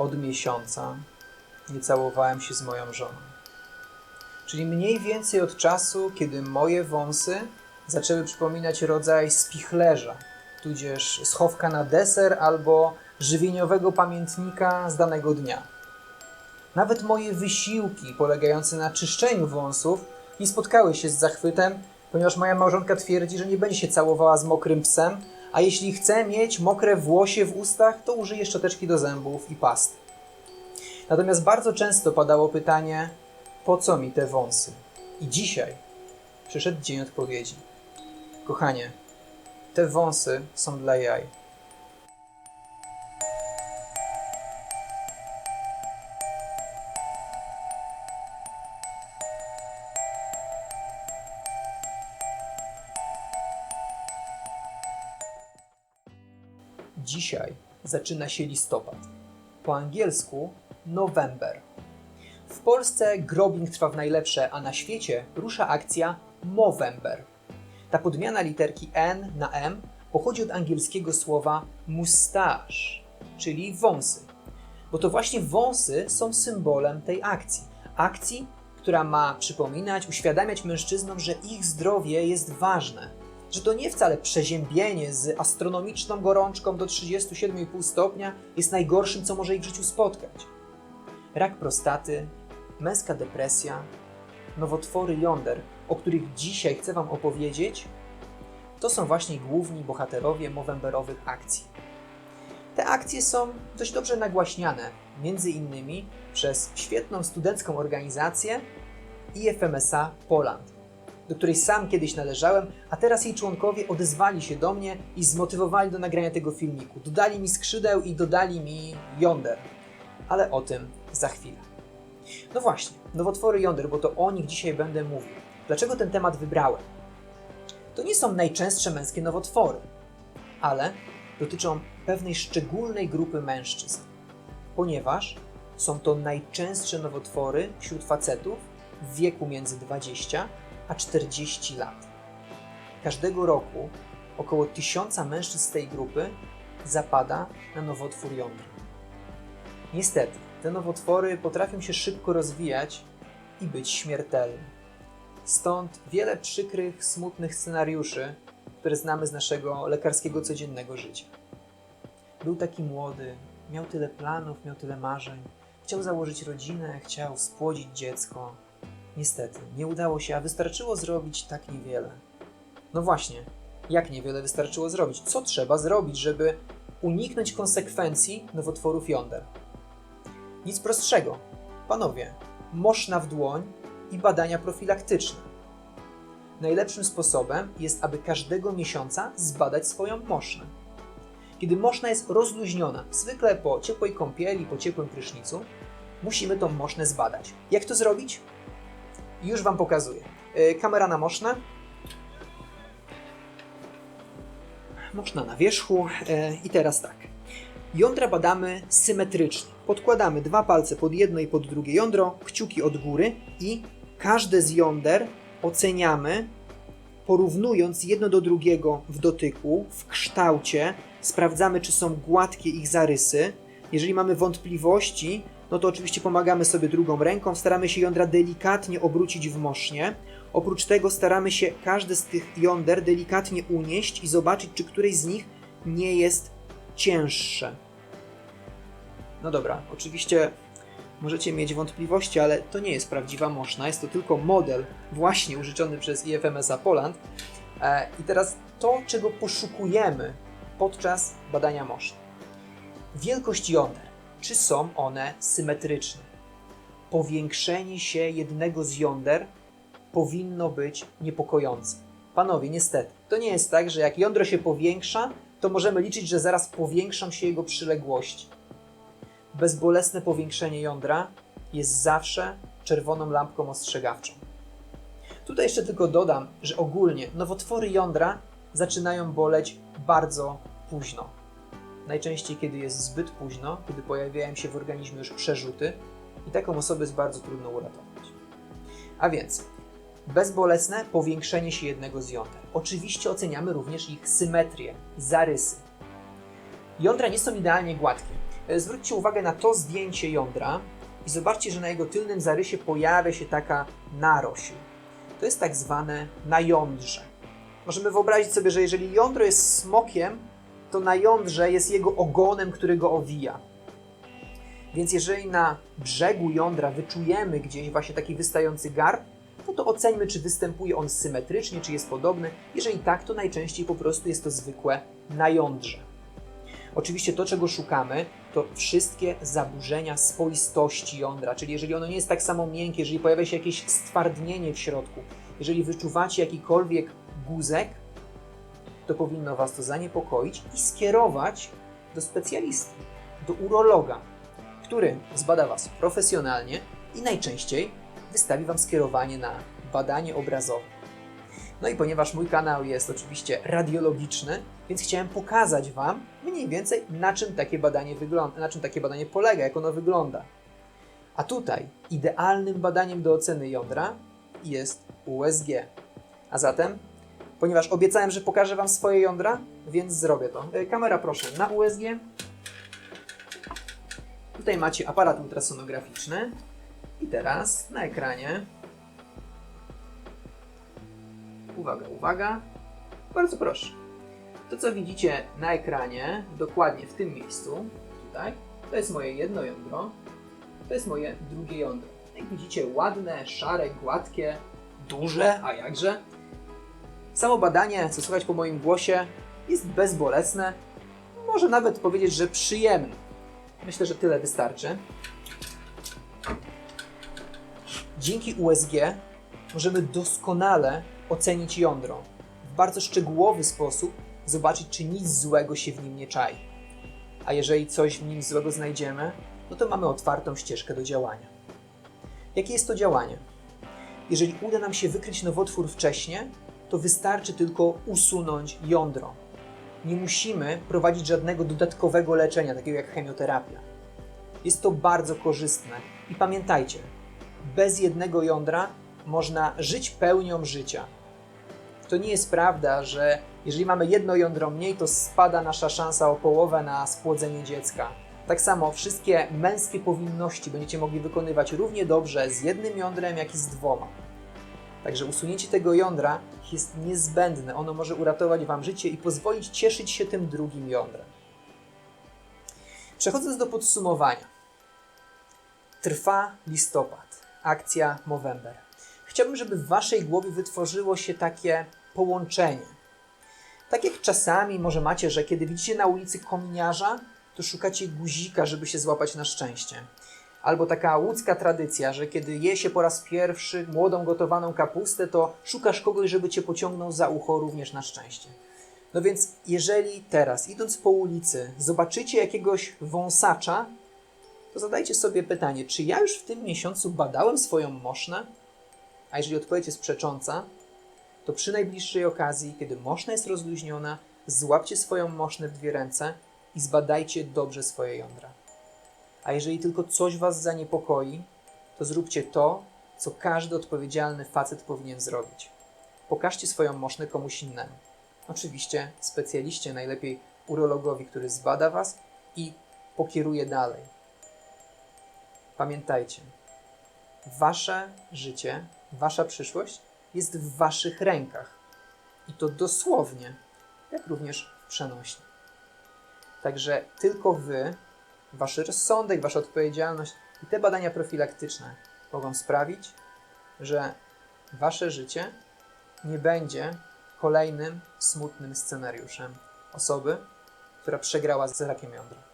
od miesiąca nie całowałem się z moją żoną. Czyli mniej więcej od czasu, kiedy moje wąsy zaczęły przypominać rodzaj spichlerza, tudzież schowka na deser albo żywieniowego pamiętnika z danego dnia. Nawet moje wysiłki polegające na czyszczeniu wąsów nie spotkały się z zachwytem, ponieważ moja małżonka twierdzi, że nie będzie się całowała z mokrym psem, a jeśli chce mieć mokre włosie w ustach, to użyje szczoteczki do zębów i pasty. Natomiast bardzo często padało pytanie, po co mi te wąsy? I dzisiaj przyszedł dzień odpowiedzi. Kochanie, te wąsy są dla jaj. Dzisiaj zaczyna się listopad. Po angielsku November. W Polsce grobing trwa w najlepsze, a na świecie rusza akcja Movember. Ta podmiana literki N na M pochodzi od angielskiego słowa mustache, czyli wąsy. Bo to właśnie wąsy są symbolem tej akcji. Akcji, która ma przypominać, uświadamiać mężczyznom, że ich zdrowie jest ważne. Że to nie wcale przeziębienie z astronomiczną gorączką do 37,5 stopnia jest najgorszym, co może ich w życiu spotkać. Rak prostaty, męska depresja, nowotwory jąder, o których dzisiaj chcę Wam opowiedzieć, to są właśnie główni bohaterowie movemberowych akcji. Te akcje są dość dobrze nagłaśniane, między innymi przez świetną studencką organizację IFMSA Poland, do której sam kiedyś należałem, a teraz jej członkowie odezwali się do mnie i zmotywowali do nagrania tego filmiku. Dodali mi skrzydeł i dodali mi jąder. Ale o tym za chwilę. No właśnie, nowotwory jąder, bo to o nich dzisiaj będę mówił. Dlaczego ten temat wybrałem? To nie są najczęstsze męskie nowotwory, ale dotyczą pewnej szczególnej grupy mężczyzn, ponieważ są to najczęstsze nowotwory wśród facetów w wieku między 20 a 40 lat. Każdego roku około 1000 mężczyzn z tej grupy zapada na nowotwór jąder. Niestety, te nowotwory potrafią się szybko rozwijać i być śmiertelne. Stąd wiele przykrych, smutnych scenariuszy, które znamy z naszego lekarskiego codziennego życia. Był taki młody, miał tyle planów, miał tyle marzeń, chciał założyć rodzinę, chciał spłodzić dziecko. Niestety, nie udało się, a wystarczyło zrobić tak niewiele. No właśnie, jak niewiele wystarczyło zrobić? Co trzeba zrobić, żeby uniknąć konsekwencji nowotworów jąder? Nic prostszego. Panowie, moszna w dłoń i badania profilaktyczne. Najlepszym sposobem jest, aby każdego miesiąca zbadać swoją moszną. Kiedy moszna jest rozluźniona, zwykle po ciepłej kąpieli, po ciepłym prysznicu, musimy tą moszną zbadać. Jak to zrobić? Już Wam pokazuję. Yy, Kamera na moszne. Moszna na wierzchu. Yy, I teraz tak. Jądra badamy symetrycznie. Podkładamy dwa palce pod jedno i pod drugie jądro, kciuki od góry i każde z jąder oceniamy porównując jedno do drugiego w dotyku, w kształcie, sprawdzamy, czy są gładkie ich zarysy. Jeżeli mamy wątpliwości, no to oczywiście pomagamy sobie drugą ręką, staramy się jądra delikatnie obrócić w mosznie. Oprócz tego staramy się każde z tych jąder delikatnie unieść i zobaczyć, czy któreś z nich nie jest cięższe. No dobra, oczywiście możecie mieć wątpliwości, ale to nie jest prawdziwa moszna, jest to tylko model właśnie użyczony przez IFMSA Poland. E, I teraz to, czego poszukujemy podczas badania moszny. Wielkość jąder. Czy są one symetryczne? Powiększenie się jednego z jąder powinno być niepokojące. Panowie, niestety, to nie jest tak, że jak jądro się powiększa, to możemy liczyć, że zaraz powiększą się jego przyległości. Bezbolesne powiększenie jądra jest zawsze czerwoną lampką ostrzegawczą. Tutaj jeszcze tylko dodam, że ogólnie nowotwory jądra zaczynają boleć bardzo późno. Najczęściej, kiedy jest zbyt późno, kiedy pojawiają się w organizmie już przerzuty, i taką osobę jest bardzo trudno uratować. A więc bezbolesne powiększenie się jednego z jąder. Oczywiście oceniamy również ich symetrię, zarysy. Jądra nie są idealnie gładkie. E, Zwróćcie uwagę na to zdjęcie jądra i zobaczcie, że na jego tylnym zarysie pojawia się taka narośl. To jest tak zwane najądrze. Możemy wyobrazić sobie, że jeżeli jądro jest smokiem, to na jądrze jest jego ogonem, który go owija. Więc jeżeli na brzegu jądra wyczujemy gdzieś właśnie taki wystający garb, no to oceńmy, czy występuje on symetrycznie, czy jest podobny. Jeżeli tak, to najczęściej po prostu jest to zwykłe najądrze. Oczywiście to, czego szukamy, to wszystkie zaburzenia spoistości jądra, czyli jeżeli ono nie jest tak samo miękkie, jeżeli pojawia się jakieś stwardnienie w środku, jeżeli wyczuwacie jakikolwiek guzek, to powinno Was to zaniepokoić i skierować do specjalisty, do urologa, który zbada Was profesjonalnie i najczęściej wystawi Wam skierowanie na badanie obrazowe. No i ponieważ mój kanał jest oczywiście radiologiczny, więc chciałem pokazać Wam mniej więcej na czym takie badanie wygląda, na czym takie badanie polega, jak ono wygląda. A tutaj idealnym badaniem do oceny jądra jest USG. A zatem, ponieważ obiecałem, że pokażę Wam swoje jądra, więc zrobię to. E, Kamera proszę na USG. Tutaj macie aparat ultrasonograficzny. I teraz na ekranie. Uwaga, uwaga. Bardzo proszę. To, co widzicie na ekranie, dokładnie w tym miejscu, tutaj, to jest moje jedno jądro, to jest moje drugie jądro. Jak widzicie, ładne, szare, gładkie, duże, a jakże. Samo badanie, co słychać po moim głosie, jest bezbolesne. Może nawet powiedzieć, że przyjemne. Myślę, że tyle wystarczy. Dzięki USG możemy doskonale ocenić jądro. W bardzo szczegółowy sposób zobaczyć, czy nic złego się w nim nie czai. A jeżeli coś w nim złego znajdziemy, no to mamy otwartą ścieżkę do działania. Jakie jest to działanie? Jeżeli uda nam się wykryć nowotwór wcześnie, to wystarczy tylko usunąć jądro. Nie musimy prowadzić żadnego dodatkowego leczenia, takiego jak chemioterapia. Jest to bardzo korzystne i pamiętajcie, bez jednego jądra można żyć pełnią życia. To nie jest prawda, że jeżeli mamy jedno jądro mniej, to spada nasza szansa o połowę na spłodzenie dziecka. Tak samo wszystkie męskie powinności będziecie mogli wykonywać równie dobrze z jednym jądrem, jak i z dwoma. Także usunięcie tego jądra jest niezbędne. Ono może uratować Wam życie i pozwolić cieszyć się tym drugim jądrem. Przechodząc do podsumowania. Trwa listopad, akcja Movember. Chciałbym, żeby w Waszej głowie wytworzyło się takie połączenie. Tak jak czasami może macie, że kiedy widzicie na ulicy kominiarza, to szukacie guzika, żeby się złapać na szczęście. Albo taka łódzka tradycja, że kiedy je się po raz pierwszy młodą gotowaną kapustę, to szukasz kogoś, żeby cię pociągnął za ucho również na szczęście. No więc jeżeli teraz, idąc po ulicy, zobaczycie jakiegoś wąsacza, to zadajcie sobie pytanie, czy ja już w tym miesiącu badałem swoją mosznę? A jeżeli odpowiedź jest przecząca, to przy najbliższej okazji, kiedy moszna jest rozluźniona, złapcie swoją mosznę w dwie ręce i zbadajcie dobrze swoje jądra. A jeżeli tylko coś Was zaniepokoi, to zróbcie to, co każdy odpowiedzialny facet powinien zrobić. Pokażcie swoją mosznę komuś innemu. Oczywiście specjaliście, najlepiej urologowi, który zbada Was i pokieruje dalej. Pamiętajcie, Wasze życie, Wasza przyszłość jest w Waszych rękach. I to dosłownie, jak również przenośnie. Także tylko Wy, Wasz rozsądek, Wasza odpowiedzialność i te badania profilaktyczne mogą sprawić, że Wasze życie nie będzie kolejnym smutnym scenariuszem osoby, która przegrała z rakiem jądra.